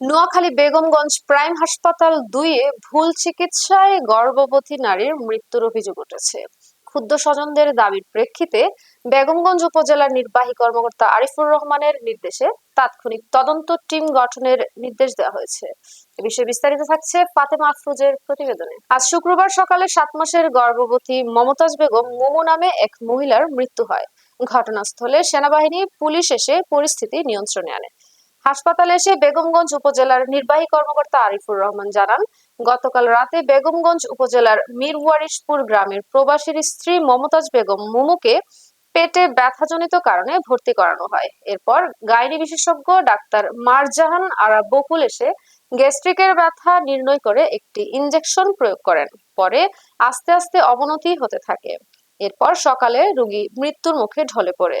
Noakhali Begumganj prime হাসপাতাল দুইয়ে ভুল চিকিৎসায় গর্ভবতী নারীর মৃত্যুর অভিযোগ উঠেছে। ক্ষুদ্র স্বজনদের দাবির প্রেক্ষিতে বেগমগঞ্জ উপজেলার নির্বাহী কর্মকর্তা আরিফুর রহমানের নির্দেশে তাৎক্ষণিক তদন্ত টিম গঠনের নির্দেশ দেওয়া হয়েছে। এ বিষয়ে বিস্তারিত থাকছে ফাতেমা আফরোজের প্রতিবেদনে। আজ শুক্রবার সকালে সাত মাসের গর্ভবতী মমতাজ বেগম মোমো নামে এক মহিলার মৃত্যু হয়। ঘটনাস্থলে সেনাবাহিনী পুলিশ এসে পরিস্থিতি নিয়ন্ত্রণে আনে। হাসপাতালে এসে বেগমগঞ্জ উপজেলার নির্বাহী কর্মকর্তা আরিফুর রহমান জানান, গতকাল রাতে বেগমগঞ্জ উপজেলার মিরওয়ারিশপুর গ্রামের প্রবাসীর স্ত্রী মমতাজ বেগম মুমুকে পেটে ব্যথাজনিত কারণে ভর্তি করানো হয়। এরপর গাইনি বিশেষজ্ঞ ডাক্তার মারজাহান আরা বকুল এসে গ্যাস্ট্রিকের ব্যথা নির্ণয় করে একটি ইনজেকশন প্রয়োগ করেন। পরে আস্তে আস্তে অবনতি হতে থাকে। এরপর সকালে রোগী মৃত্যুর মুখে ঢলে পড়ে।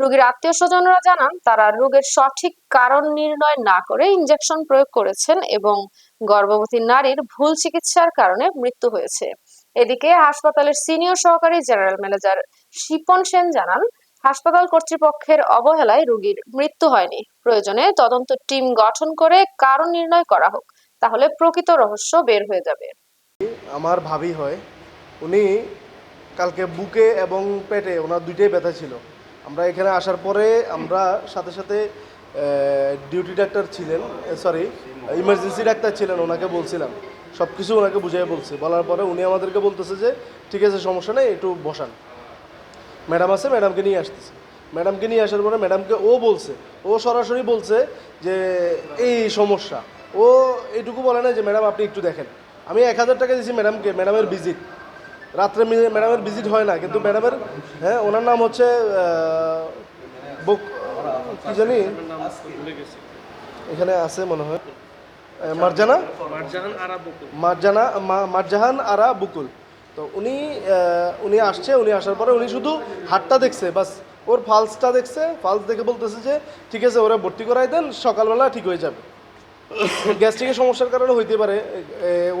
রোগীর আত্মীয় স্বজনরা জানান, তারা রোগের সঠিক কারণ নির্ণয় না করে ইনজেকশন প্রয়োগ করেছেন এবং গর্ভবতী নারীর ভুল চিকিৎসার কারণে মৃত্যু হয়েছে। এদিকে হাসপাতালের সিনিয়র সহকারী জেনারেল ম্যানেজার শিপন সেন জানান, হাসপাতাল কর্তৃপক্ষের অবহেলায় রোগীর মৃত্যু হয়নি। প্রয়োজনে তদন্ত টিম গঠন করে কারণ নির্ণয় করা হোক, তাহলে প্রকৃত রহস্য বের হয়ে যাবে। আমার ভাবি হয়, উনি কালকে বুকে এবং পেটে ওনার দুইটাই ব্যথা ছিল। আমরা এখানে আসার পরে আমরা সাথে সাথে ডিউটি ডাক্তার ছিলেন সরি ইমার্জেন্সি ডাক্তার ছিলেন, ওনাকে বলছিলাম। সব কিছু ওনাকে বুঝিয়ে বলছে। বলার পরে উনি আমাদেরকে বলতেছে যে, ঠিক আছে, সমস্যা নেই, একটু বসান। ম্যাডাম আছে, ম্যাডামকে নিয়ে আসতেছে। ম্যাডামকে নিয়ে আসার পরে ম্যাডামকে ও বলছে, ও সরাসরি বলছে যে, এই সমস্যা। ও এইটুকু বলে না যে, ম্যাডাম, আপনি একটু দেখেন। আমি এক হাজার টাকা দিয়েছি ম্যাডামকে, ম্যাডামের ভিজিট রাত্রে ম্যাডামের ভিজিট হয় না, কিন্তু ম্যাডামের হ্যাঁ ওনার নাম হচ্ছে বক কি জানি? এখানে আছে মনে হয়। মারজানা? মারজানা মারজাহান আরা বুকুল। তো উনি উনি আসছে, উনি আসার পরে উনি শুধু হাটটা দেখছে, বাস, ওর ফালসটা দেখছে ফালস দেখে বলতেছে যে, ঠিক আছে, ওরা ভর্তি করাই দেন, সকালবেলা ঠিক হয়ে যাবে। গ্যাস্ট্রিকের সমস্যার কারণে হইতে পারে।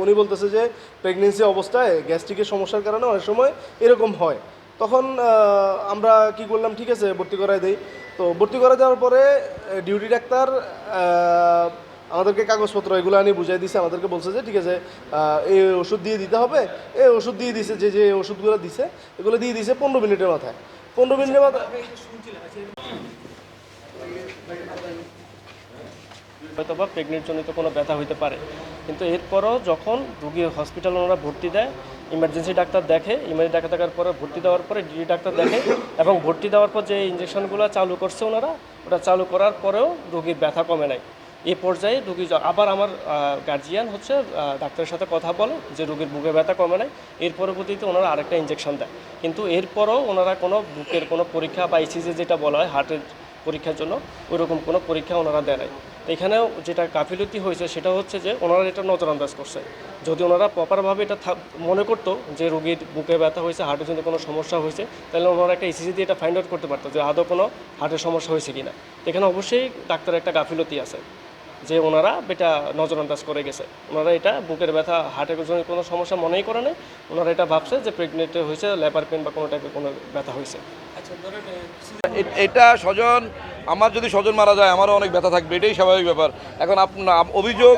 উনি বলতেছে যে প্রেগনেন্সি অবস্থায় গ্যাস্ট্রিকের সমস্যার কারণে অনেক সময় এরকম হয়। তখন আমরা কি করলাম, ঠিক আছে, ভর্তি করাই দেই। তো ভর্তি করে দেওয়ার পরে ডিউটি ডাক্তার আমাদেরকে কাগজপত্র এগুলো আনি বুঝাই দিছে। আমাদেরকে বলছে যে, ঠিক আছে এই ওষুধ দিয়ে দিতে হবে। এই ওষুধ দিয়ে দিছে, যে যে ওষুধগুলো দিছে, এগুলো দিয়ে দিছে পনেরো মিনিটের মাথায়। পনেরো মিনিটের মাথায় হয়তো বা প্রেগনেন্ট জনিত কোনো ব্যথা হইতে পারে। কিন্তু এরপরও যখন রুগী হসপিটালে ওনারা ভর্তি দেয় ইমার্জেন্সি ডাক্তার দেখে ইমার্জেন্সি ডাক্তার দেখার পরে ভর্তি দেওয়ার পরে ডিডি ডাক্তার দেখে এবং ভর্তি দেওয়ার পর যে ইঞ্জেকশনগুলো চালু করছে ওনারা, ওটা চালু করার পরেও রুগীর ব্যথা কমে নাই। এ পর্যায়ে রুগী আবার আমার গার্জিয়ান হচ্ছে ডাক্তারের সাথে কথা বলে যে রুগীর বুকে ব্যথা কমে নাই, এর পরবর্তীতে ওনারা আরেকটা ইঞ্জেকশন দেয়। কিন্তু এরপরও ওনারা কোনো বুকের কোনো পরীক্ষা বা ইসিজি যেটা বলা হয় হার্টের পরীক্ষার জন্য, ওইরকম কোনো পরীক্ষা ওনারা দেয় নাই। এখানেও যেটা গাফিলতি হয়েছে সেটা হচ্ছে যে ওনারা এটা নজরআন্দাজ করছে। যদি ওনারা প্রপারভাবে এটা মনে করতো যে রোগীর বুকে ব্যথা হয়েছে হার্টের জন্য কোনো সমস্যা হয়েছে, তাহলে ওনারা একটা ইসিজি দিয়ে এটা ফাইন্ড আউট করতে পারতো যে আদৌ কোনো হার্টের সমস্যা হয়েছে কি না এখানে অবশ্যই ডাক্তারের একটা গাফিলতি আছে যে ওনারা এটা নজরআন্দাজ করে গেছে। ওনারা এটা বুকের ব্যথা হার্টের জন্য কোনো সমস্যা মনেই করে নেই। ওনারা এটা ভাবছে যে প্রেগনেন্ট হয়েছে লেবার পেন বা কোনো টাইপের কোনো ব্যথা হয়েছে। এটা স্বজন, আমার যদি স্বজন মারা যায়, আমারও অনেক ব্যথা থাকবে, এটাই স্বাভাবিক ব্যাপার। এখন আপনার অভিযোগ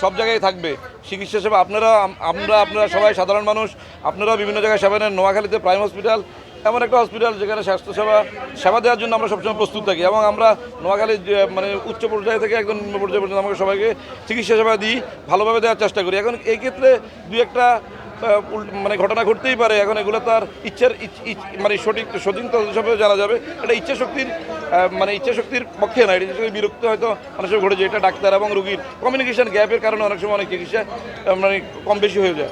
সব জায়গায় থাকবে। চিকিৎসা সেবা, আপনারা, আমরা, আপনারা সবাই সাধারণ মানুষ আপনারা বিভিন্ন জায়গায় সেবা নেন। নোয়াখালীতে প্রাইম হসপিটাল এমন একটা হসপিটাল যেখানে স্বাস্থ্যসেবা, সেবা দেওয়ার জন্য আমরা সবসময় প্রস্তুত থাকি এবং আমরা নোয়াখালীর মানে উচ্চ পর্যায়ে থেকে একদম নিম্ন পর্যায়ে পর্যন্ত আমাকে সবাইকে চিকিৎসা সেবা দিই, ভালোভাবে দেওয়ার চেষ্টা করি। এখন এই ক্ষেত্রে দুই একটা মানে ঘটনা ঘটতেই পারে। এখন এগুলো তার ইচ্ছার ইচ- ইচ- মানে সঠিক সঠিক হিসাবে জানা যাবে। এটা ইচ্ছা শক্তির মানে ইচ্ছা শক্তির পক্ষে না। এটা বিরক্ত হয়তো অনেক সময় ঘটে যায়। এটা ডাক্তার এবং রুগীর কমিউনিকেশন গ্যাপের কারণে অনেক সময় অনেক চিকিৎসা মানে কম বেশি হয়ে যায়।